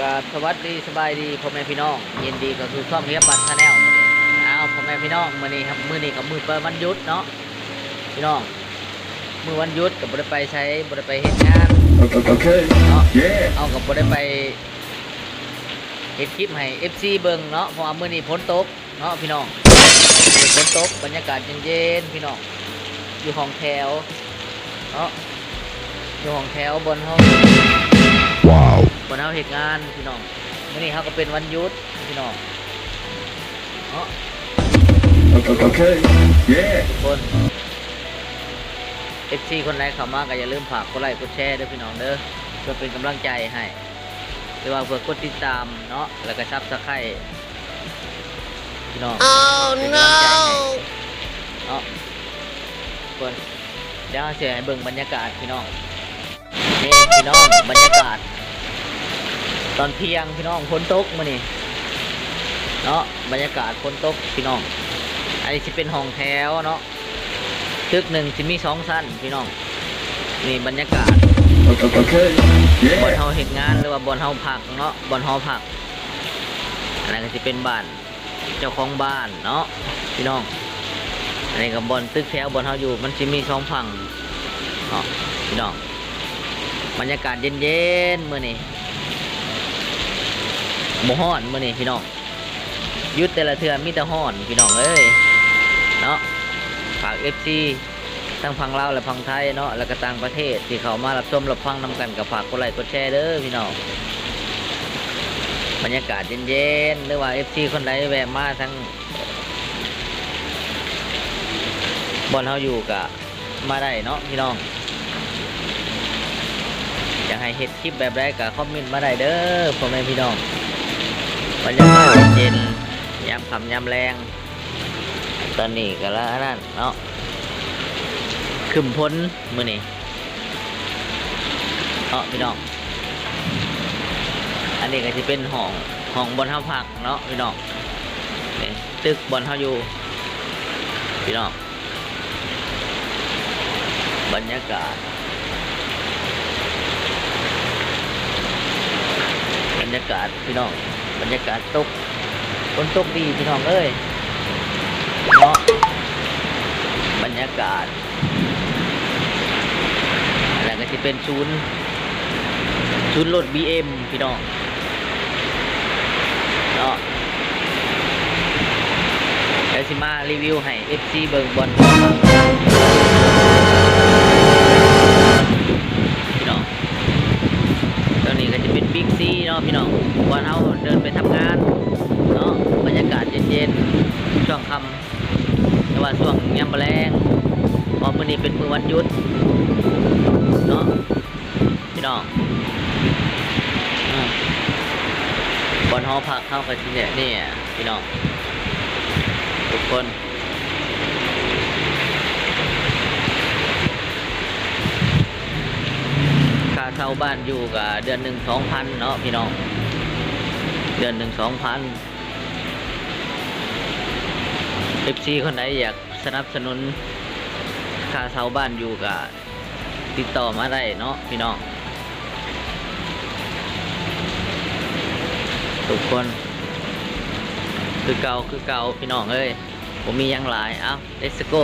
กับสวัสดีสบายดีพ่อแม่พี่น้องยินดีก็คือช่องเรียบบันชาแนลมื้อนี้เอาพ่อแม่พี่น้องมื้อนี้ครับมือนี้กับมือเปิดวันยุดเนาะพี่น้องมือวันยุดก็บ่ได้ไปใช้บ่ได้ไปเฮ็ดงานเนาะเอาก็บ่ได้ไปเฮ็ดคลิปให้ FC เบิงเนาะเพราะว่ามื้อนี้ฝนตกเนาะพี่น้องฝนตกบรรยากาศเย็นๆพี่น้องอยู่ห้องแถวเนาะอยู่ห้องแถวบนห้อง Wow. บน เฮาเหตุงานพี่น้องมื้อนี้เฮาก็เป็นวันหยุดพี่น้องเนาะ Okay. Yeah. ทุกคน FC คนไหนเข้ามาก็อย่าลืมฝากกดไลค์กดแชร์ด้วยพี่น้องเด้อเพื่อเป็นกำลังใจให้หรือว่าเพื่อกดติดตามเนาะแล้วก็ซับสไครต์พี่น้อง Oh เป็นกำลังใจให้ no! เนาะทุกคนเดี๋ยวเราเสียให้เบิ่งบรรยากาศพี่น้องนี่พี่น้องบรรยากาศ ตอนเที่ยงพี่น้องฝนตกมานี่เนาะบรรยากาศฝนตกพี่น้องอันนี้จะเป็นห้องแถวเนาะตึกหนึ่งจะมีสองชั้นพี่น้องนี่บรรยากาศ Okay. บอน Yeah. เฮาเห็ดงานหรือว่าบอนเฮาพักเนาะบอนเฮาพักอันนั้นก็จะเป็นบ้านเจ้าของบ้านเนาะพี่น้องอันนี้ก็บอนตึกแถวบอนเฮาอยู่มันจะมีสองฝั่งเนาะพี่น้องบรรยากาศเย็นๆมื้อนี้ บ่ฮ้อนมื้อนี้พี่น้องยุดแต่ละเทือมีแต่ฮ้อนพี่น้องเอ้ยเนาะฝาก FC ทั้งพังลาวและพังไทยเนาะแล้วก็ต่างประเทศที่เขามารับชมรับฟังนำกันกับฝากกดไลค์กดแชร์เด้อพี่น้องบรรยากาศเย็นๆหรือว่า FC คนใดแวะมาทั้งบอลเฮาอยู่กะมาได้เนาะพี่น้องอยากให้เฮ็ดคลิปแบบใดก็คอมเมนต์มาได้เด้อพ่อแม่พี่น้อง บรรยากาศเย็นยามค่ำยามแรง ตอนนี้ก็แล้วนั่นเนาะขึ้นพ้นมือนี่เนาะพี่น้อง อันนี้ก็จะเป็นห้องห้องบนเท้าพักเนาะพี่น้องนี่ตึกบนเท้าอยู่ พี่น้อง บรรยากาศบรรยากาศพี่น้อง บรรยากาศตกฝนตกดีพี่น้องเอ้ยเนาะบรรยากาศแล้วก็จะเป็นศูนย์ศูนย์รถ BM พี่น้องเนาะแล้วสิมารีวิวให้ FC เบิงบอล นี้เป็นมือวันหยุดเนาะพี่น้องอืมบนหอพักเข้ากันที่เนี่ยนี่พี่น้องทุกคนค่าเช่าบ้านอยู่กับเดือนหนึ่งสองพันเนาะพี่น้อง เดือนหนึ่งสองพันเอฟซีคนไหนอยากสนับสนุน ค่าเสาบ้านอยู่กับติดต่อมาได้เนาะพี่น้องทุกคน คือเก่าคือเก่าพี่น้องเอ้ยผมมียังหลาย เอ้า let's go